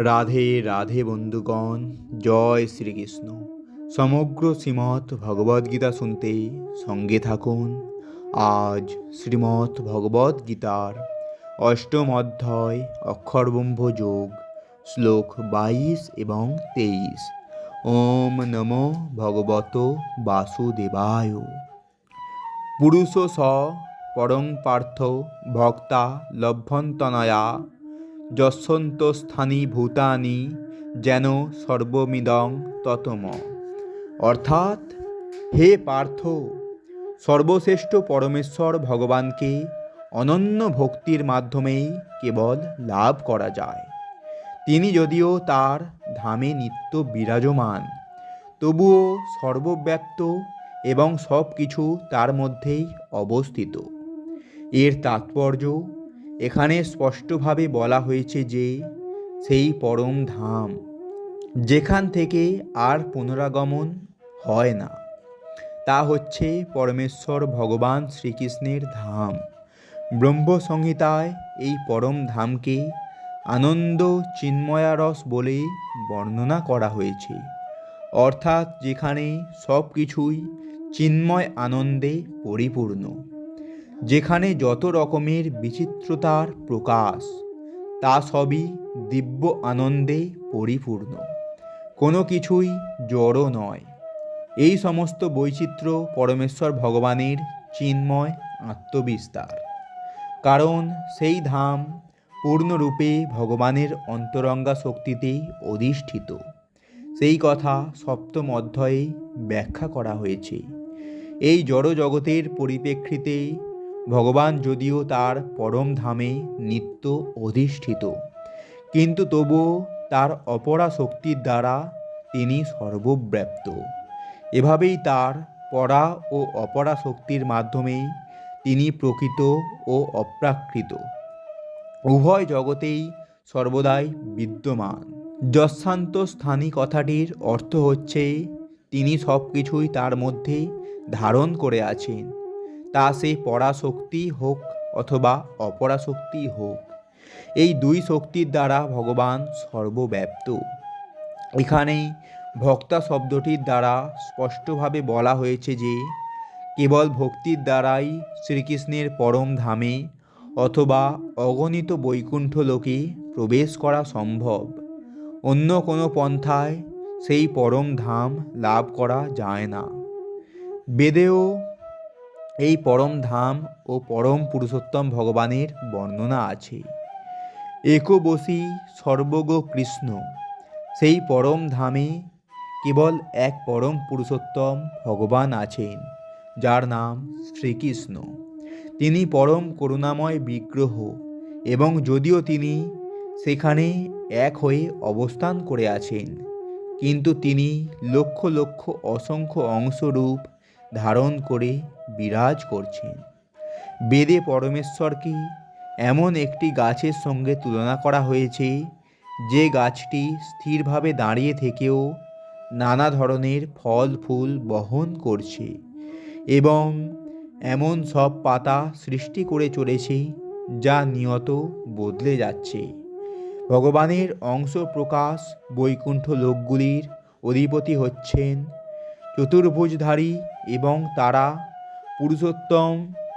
রাধে রাধে বন্ধুগণ, জয় শ্রীকৃষ্ণ। সমগ্র শ্রীমৎ ভগবদ্গীতা শুনতে সঙ্গে থাকুন। আজ শ্রীমৎ ভগবদ্গীতার অষ্টম অধ্যায়, অক্ষরবম্ভ যোগ, শ্লোক বাইশ এবং তেইশ। ওম নমো ভগবত বাসুদেবায়। পুরুষ স পরং পার্থ ভক্তা লভ্যন্তনয়া যশন্তস্থানী ভূতানি যেন সর্বমিদং ততম। অর্থাৎ, হে পার্থ, সর্বশ্রেষ্ঠ পরমেশ্বর ভগবানকে অনন্য ভক্তির মাধ্যমেই কেবল লাভ করা যায়। তিনি যদিও তার ধামে নিত্য বিরাজমান, তবুও সর্বব্যাপ্ত এবং সব কিছু তার মধ্যেই অবস্থিত। এর তাৎপর্য এখানে স্পষ্টভাবে বলা হয়েছে যে সেই পরম ধাম যেখান থেকে আর পুনরাগমন হয় না। তা হচ্ছে পরমেশ্বর ভগবান শ্রীকৃষ্ণের ধাম। ব্রহ্মসংহিতায় এই পরম ধামকে আনন্দ চিন্ময়ারস বলে বর্ণনা করা হয়েছে। অর্থাৎ যেখানে সব কিছুই চিন্ময় আনন্দে পরিপূর্ণ। যেখানে যত রকমের বিচিত্রতার প্রকাশ, তা সবই দিব্য আনন্দে পরিপূর্ণ। কোনো কিছুই জড়ও নয়। এই সমস্ত বৈচিত্র্য পরমেশ্বর ভগবানের চিন্ময় আত্মবিস্তার। কারণ সেই ধাম পূর্ণরূপে ভগবানের অন্তরঙ্গা শক্তিতে অধিষ্ঠিত। সেই কথা সপ্তম অধ্যায়ে ব্যাখ্যা করা হয়েছে। এই জড় জগতের পরিপ্রেক্ষিতে ভগবান যদিও তার পরম ধামে নিত্য অধিষ্ঠিত, কিন্তু তবুও তার অপরা শক্তির দ্বারা তিনি সর্বব্যাপ্ত। এভাবেই তার পরা ও অপরা শক্তির মাধ্যমেই তিনি প্রকৃত ও অপ্রাকৃত। উভয় জগতেই সর্বদাই বিদ্যমান। যশান্ত স্থানী কথাটির অর্থ হচ্ছে, তিনি সব কিছুই তার মধ্যে ধারণ করে আছেন। তা সে পরাশক্তি হোক অথবা অপরাশক্তি হোক। এই দুই শক্তির দ্বারা ভগবান সর্বব্যাপ্ত। এখানেই ভক্তা শব্দটির দ্বারা স্পষ্টভাবে বলা হয়েছে যে, কেবল ভক্তির দ্বারাই শ্রীকৃষ্ণের পরম ধামে অথবা অগণিত বৈকুণ্ঠ লোকে প্রবেশ করা সম্ভব। অন্য কোনো পন্থায় সেই পরম ধাম লাভ করা যায় না। বেদেও এই পরম ধাম ও পরম পুরুষোত্তম ভগবানের বর্ণনা আছে। একবসী সর্বগ কৃষ্ণ, সেই পরম ধামে কেবল এক পরম পুরুষোত্তম ভগবান আছেন, যার নাম শ্রীকৃষ্ণ। তিনি পরম করুণাময় বিগ্রহ এবং যদিও তিনি সেখানে এক হয়ে অবস্থান করে আছেন, কিন্তু তিনি লক্ষ লক্ষ অসংখ্য অংশরূপ ধারণ করে বিরাজ করছেন। বেদে পরমেশ্বরকে এমন একটি গাছের সঙ্গে তুলনা করা হয়েছে, যে গাছটি স্থিরভাবে দাঁড়িয়ে থেকেও নানা ধরনের ফল, ফুল বহন করছে এবং এমন সব পাতা সৃষ্টি করে চলেছে, যা নিয়ত বদলে যাচ্ছে। ভগবানের অংশ প্রকাশ বৈকুণ্ঠ লোকগুলির অধিপতি হচ্ছেন চতুর্ভুজধারী এবং তারা পুরুষোত্তম,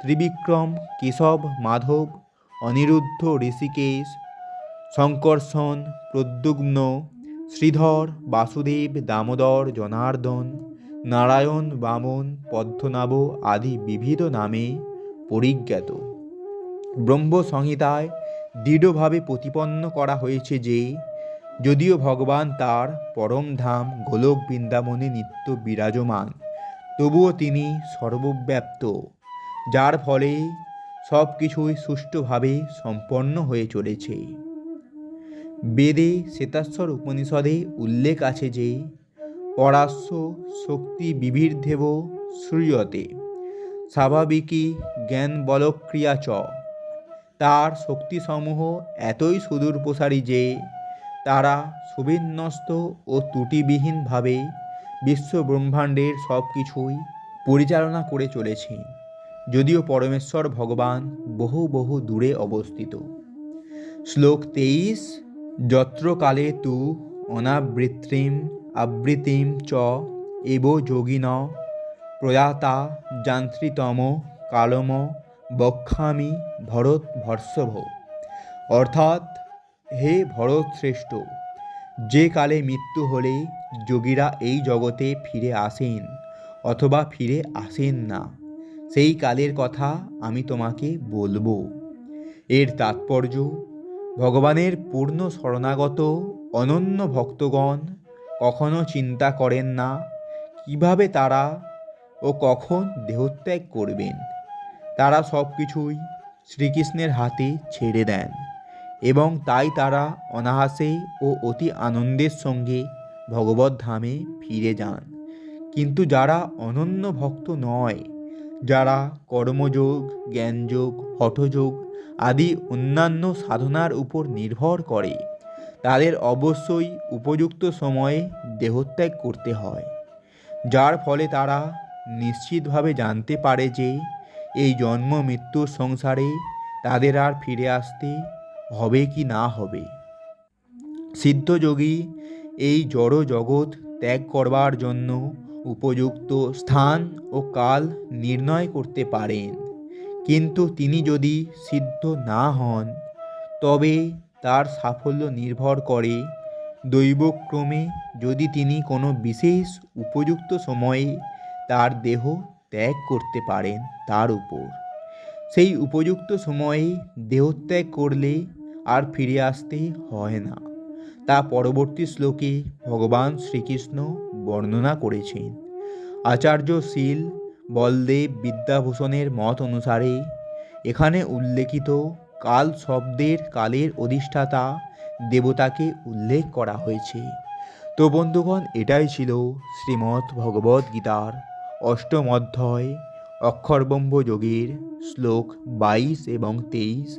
ত্রিবিক্রম, কেশব, মাধব, অনিরুদ্ধ, ঋষিকেশ শঙ্কর্ষণ প্রদ্যুগ্ন, শ্রীধর, বাসুদেব, দামোদর, জনার্দন, নারায়ণ, বামন, পদ্মনাভ আদি বিবিধ নামে পরিজ্ঞাত। ব্রহ্ম সংহিতায় দৃঢ়ভাবে প্রতিপন্ন করা হয়েছে যে যদিও ভগবান তার পরম ধাম গোলক বৃন্দাবনে নিত্য বিরাজমান, তবুও তিনি সর্বব্যাপ্ত, যার ফলে সব কিছুই সুষ্ঠুভাবে সম্পন্ন হয়ে চলেছে। বেদে শ্বেতাশ্বর উপনিষদে উল্লেখ আছে যে পরাস্য শক্তি বিবির্ধেব শ্রূয়তে স্বাভাবিকই জ্ঞান বলক্রিয়া চ। তার শক্তিসমূহ এতই সুদূর প্রসারী যে তারা সুবিন্যস্ত ও ত্রুটিবিহীনভাবে বিশ্ব ব্রহ্মাণ্ডের সব কিছুই পরিচালনা করে চলেছে, যদিও পরমেশ্বর ভগবান বহু বহু দূরে অবস্থিত। শ্লোক তেইশ, যত্রকালে তু অনাবৃত্তিম আবৃত্তিম চ এব যোগিন প্রয়াতা যান্ত্রিতম কালম বক্ষামি ভরত ভর্ষভ। অর্থাৎ হে ভরত শ্রেষ্ঠ যে কালে মৃত্যু হলে যোগীরা এই জগতে ফিরে আসেন অথবা ফিরে আসেন না, সেই কালের কথা আমি তোমাকে বলব। এর তাৎপর্য, ভগবানের পূর্ণ শরণাগত অনন্য ভক্তগণ কখনো চিন্তা করেন না কীভাবে তারা ও কখন দেহত্যাগ করবেন। তারা সব কিছুই শ্রীকৃষ্ণের হাতে ছেড়ে দেন। এবং তাই তারা অনাহাসে ও অতি আনন্দের সঙ্গে ভগবত ধামে ফিরে যান। কিন্তু যারা অনন্য ভক্ত নয়, যারা কর্মযোগ, জ্ঞানযোগ, হঠযোগ আদি অন্যান্য সাধনার উপর নির্ভর করে, তাদের অবশ্যই উপযুক্ত সময়ে দেহত্যাগ করতে হয়। যার ফলে তারা নিশ্চিতভাবে জানতে পারে যে, এই জন্ম মৃত্যুর সংসারে তাদের আর ফিরে আসতে হবে কি না হবে? সিদ্ধযোগী এই জড় জগৎ ত্যাগ করবার জন্য উপযুক্ত স্থান ও কাল নির্ণয় করতে পারেন। কিন্তু তিনি যদি সিদ্ধ না হন, তবে তার সাফল্য নির্ভর করে। দৈবক্রমে যদি তিনি কোনো বিশেষ উপযুক্ত সময়ে তার দেহ ত্যাগ করতে পারেন তার উপর। সেই উপযুক্ত সময়ে দেহত্যাগ করলে আর ফিরে আসতে হয় না। তা পরবর্তী শ্লোকে ভগবান শ্রীকৃষ্ণ বর্ণনা করেছেন। আচার্য শীল বলদেব বিদ্যাভূষণের মত অনুসারে এখানে উল্লেখিত কাল শব্দের কালের অধিষ্ঠাতা দেবতাকে উল্লেখ করা হয়েছে। তো বন্ধুগণ, এটাই ছিল শ্রীমদ্ ভগবদ্ গীতার অষ্টম অধ্যায় অক্ষরব্রহ্ম যোগীর শ্লোক বাইশ এবং তেইশ